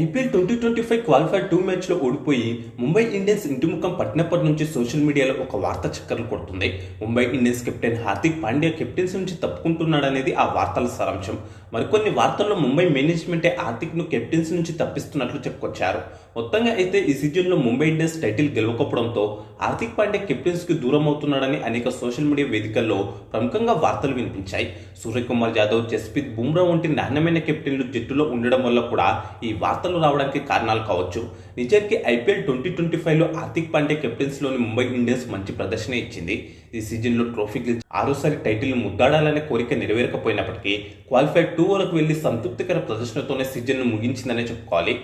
IPL twenty twenty five qualifier two మ్యాచ్లో ఓడిపోయి Mumbai Indians ఇంటి ముఖం పట్టినప్పటి నుంచి సోషల్ మీడియాలో ఒక వార్త చక్కర్లు కొడుతుంది. Mumbai Indians captain Hardik Pandya captaincy నుంచి తప్పుకుంటున్నాడనేది ఆ వార్తల సారాంశం. మరికొన్ని వార్తల్లో ముంబై మేనేజ్మెంటే హార్దిక్ను కెప్టెన్సీ నుంచి తప్పిస్తున్నట్లు చెప్పుకొచ్చారు. మొత్తంగా అయితే ఈ సీజన్లో ముంబై ఇండియన్స్ టైటిల్ గెలవకపోవడంతో హార్దిక్ పాండ్యా కెప్టెన్సీకి దూరం అవుతున్నాడని అనేక సోషల్ మీడియా వేదికల్లో ప్రముఖంగా వార్తలు వినిపించాయి. సూర్యకుమార్ యాదవ్ జస్ప్రీత్ బుమ్రా వంటి నాణ్యమైన కెప్టెన్లు జట్టులో ఉండడం వల్ల కూడా ఈ వార్త వార్తలు రావడానికి కారణాలు కావచ్చు. నిజానికి ఐపీఎల్ ట్వంటీ ట్వంటీ ఫైవ్లో హార్దిక్ పాండే కెప్టెన్సీలోని ముంబై ఇండియన్స్ మంచి ప్రదర్శన ఇచ్చింది. ఈ సీజన్లో ట్రోఫీ గెలిచి ఆరోసారి టైటిల్ ముద్దాడాలనే కోరిక నెరవేరకపోయినప్పటికీ క్వాలిఫై టూ వరకు వెళ్ళి సంతృప్తికర ప్రదర్శనతోనే సీజన్ను ముగించిందనే చెప్పుకోవాలి.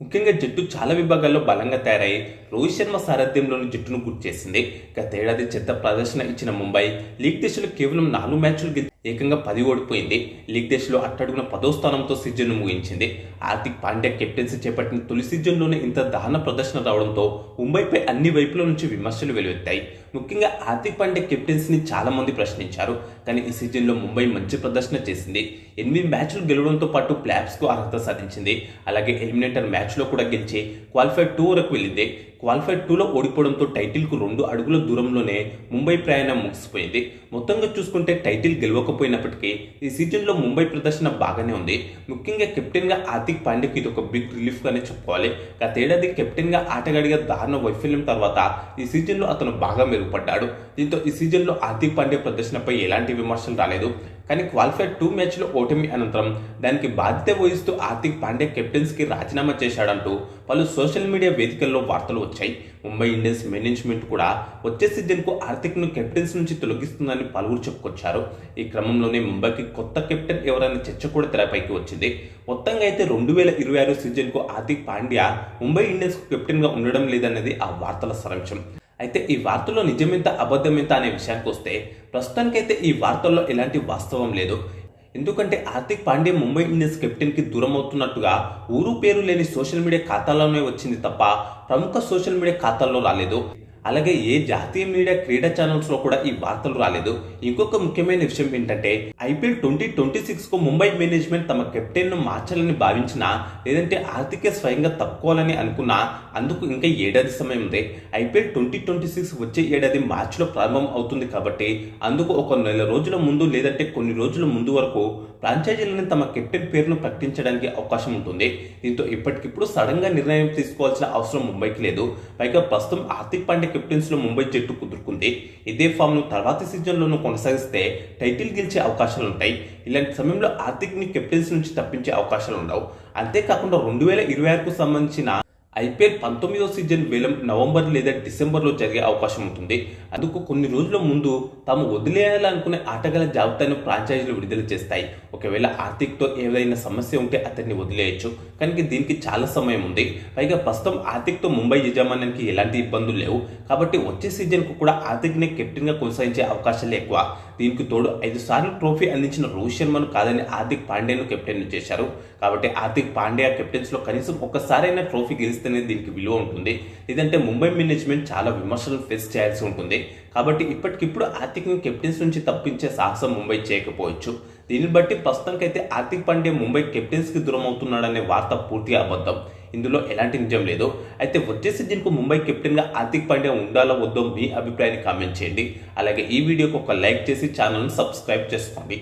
ముఖ్యంగా జట్టు చాలా విభాగాల్లో బలంగా తయారై రోహిత్ శర్మ సారథ్యంలోని జట్టును గుర్తు చేసింది గతేడాది చెత్త ప్రదర్శన ఇచ్చిన ముంబై లీగ్ దశలో కేవలం నాలుగు మ్యాచ్లు గెలిచి ఏకంగా పది ఓడిపోయింది. లీగ్ దేశ్లో అట్టడుగున పదో స్థానంతో సీజన్ను ముగించింది. హార్దిక్ పాండ్యా కెప్టెన్సీ చేపట్టిన తొలి సీజన్లోనే ఇంత దహన ప్రదర్శన రావడంతో ముంబైపై అన్ని వైపుల నుంచి విమర్శలు వెలువెత్తాయి ముఖ్యంగా హార్దిక్ పాండ్యా కెప్టెన్సీని చాలా మంది ప్రశ్నించారు. కానీ ఈ సీజన్లో ముంబై మంచి ప్రదర్శన చేసింది. ఎనిమిది మ్యాచ్లు గెలవడంతో పాటు ప్లాప్స్కు అర్హత సాధించింది. అలాగే ఎలిమినేటర్ మ్యాచ్లో కూడా గెలిచి క్వాలిఫై టూ వరకు వెళ్ళింది. క్వాలిఫై టూలో ఓడిపోవడంతో టైటిల్కు రెండు అడుగుల దూరంలోనే ముంబై ప్రయాణం ముగిసిపోయింది. మొత్తంగా చూసుకుంటే టైటిల్ గెలవకపోయినప్పటికీ ఈ సీజన్లో ముంబై ప్రదర్శన బాగానే ఉంది. ముఖ్యంగా కెప్టెన్గా హార్దిక్ పాండ్యకి ఇది ఒక బిగ్ రిలీఫ్గానే చెప్పుకోవాలి. గతేడాది కెప్టెన్గా ఆటగాడిగా దారుణ వైఫల్యం తర్వాత ఈ సీజన్లో అతను బాగా మెరుగుపడ్డాడు. దీంతో ఈ సీజన్లో హార్దిక్ పాండ్య ప్రదర్శనపై ఎలాంటి విమర్శలు రాలేదు. కానీ క్వాలిఫై టూ మ్యాచ్లో ఓటమి అనంతరం దానికి బాధ్యత వహిస్తూ హార్దిక్ పాండ్యా కెప్టెన్స్కి రాజీనామా చేశాడంటూ పలు సోషల్ మీడియా వేదికల్లో వార్తలు వచ్చాయి. ముంబై ఇండియన్స్ మేనేజ్మెంట్ కూడా వచ్చే సీజన్కు హార్దిక్ను కెప్టెన్స్ నుంచి తొలగిస్తుందని పలువురు చెప్పుకొచ్చారు. ఈ క్రమంలోనే ముంబైకి కొత్త కెప్టెన్ ఎవరైనా చర్చ కూడా తెరపైకి వచ్చింది. మొత్తంగా అయితే రెండు వేల ఇరవై ఆరు సీజన్కు హార్దిక్ పాండ్యా ముంబై ఇండియన్స్కు కెప్టెన్గా ఉండడం లేదన్నది ఆ వార్తల సారాంశం. అయితే ఈ వార్తలో నిజమెంత అబద్ధమెంత అనే విషయానికి వస్తే ప్రస్తుతానికైతే ఈ వార్తల్లో ఎలాంటి వాస్తవం లేదు. ఎందుకంటే హార్దిక్ పాండే ముంబై ఇండియన్స్ కెప్టెన్కి దూరం అవుతున్నట్టుగా ఊరు పేరు లేని సోషల్ మీడియా ఖాతాలోనే వచ్చింది తప్ప ప్రముఖ సోషల్ మీడియా ఖాతాల్లో రాలేదు. అలాగే ఏ జాతీయ మీడియా క్రీడా ఛానల్స్లో కూడా ఈ వార్తలు రాలేదు. ఇంకొక ముఖ్యమైన విషయం ఏంటంటే ఐపీఎల్ ట్వంటీ ట్వంటీ సిక్స్కు ముంబై మేనేజ్మెంట్ తమ కెప్టెన్ను మార్చాలని భావించినా లేదంటే ఆర్థిక స్వయంగా తక్కువాలని అనుకున్నా అందుకు ఇంకా ఏడాది సమయం ఉంది. ఐపీఎల్ ట్వంటీ ట్వంటీ సిక్స్ వచ్చే ఏడాది మార్చిలో ప్రారంభం అవుతుంది కాబట్టి అందుకు ఒక నెల రోజుల ముందు లేదంటే కొన్ని రోజుల ముందు వరకు ఫ్రాంచైజీలను తమ కెప్టెన్ పేరును ప్రకటించడానికి అవకాశం ఉంటుంది. దీంతో ఇప్పటికిప్పుడు సడన్గా నిర్ణయం తీసుకోవాల్సిన అవసరం ముంబైకి లేదు. పైగా ప్రస్తుతం హార్దిక్ పాండ్యా కెప్టెన్స్లో ముంబై జట్టు కుదురుకుంది. ఇదే ఫామ్ను తర్వాతి సీజన్లోనూ కొనసాగిస్తే టైటిల్ గెలిచే అవకాశాలుంటాయి. ఇలాంటి సమయంలో హార్దిక్ని నుంచి తప్పించే అవకాశాలు ఉండవు అంతేకాకుండా రెండు వేల ఇరవై ఆరుకు సంబంధించిన ఐపీఎల్ పంతొమ్మిదో సీజన్ వేలం నవంబర్ లేదా డిసెంబర్లో జరిగే అవకాశం ఉంటుంది. అందుకు కొన్ని రోజుల ముందు తాము వదిలేయాలనుకునే ఆటగాళ్ళ జాబితాను ఫ్రాంచైజీలు విడుదల చేస్తాయి. ఒకవేళ ఆర్థిక్తో ఏదైనా సమస్య ఉంటే అతన్ని వదిలేయచ్చు. కానీ దీనికి చాలా సమయం ఉంది. పైగా ప్రస్తుతం ఆర్థిక్తో ముంబై యజమాన్యానికి ఎలాంటి ఇబ్బందులు లేవు. కాబట్టి వచ్చే సీజన్కు కూడా ఆర్థిక్నే కెప్టెన్గా కొనసాగించే అవకాశాలు ఎక్కువ. దీనికి తోడు ఐదు సార్లు ట్రోఫీ అందించిన రోహిత్ శర్మను కాదని ఆర్థిక్ పాండేను కెప్టెన్ చేశారు. కాబట్టి ఆర్థిక్ పాండ్యా కెప్టెన్స్లో కనీసం ఒక్కసారైనా ట్రోఫీ గెలిచి గెలిస్తేనే దీనికి విలువ ఉంటుంది. లేదంటే ముంబై మేనేజ్మెంట్ చాలా విమర్శలు ఫేస్ చేయాల్సి ఉంటుంది. కాబట్టి ఇప్పటికిప్పుడు ఆర్థికంగా కెప్టెన్స్ నుంచి తప్పించే సాహసం ముంబై చేయకపోవచ్చు. దీన్ని బట్టి ప్రస్తుతానికైతే ఆర్థిక్ పాండే ముంబై కెప్టెన్స్కి దూరం అవుతున్నాడనే వార్త పూర్తిగా అబద్ధం. ఇందులో ఎలాంటి నిజం లేదు. అయితే వచ్చే సీజన్కు ముంబై కెప్టెన్గా ఆర్థిక్ పాండ్యా ఉండాలో వద్దో మీ అభిప్రాయాన్ని కామెంట్ చేయండి. అలాగే ఈ వీడియోకి ఒక లైక్ చేసి ఛానల్ను సబ్స్క్రైబ్ చేసుకోండి.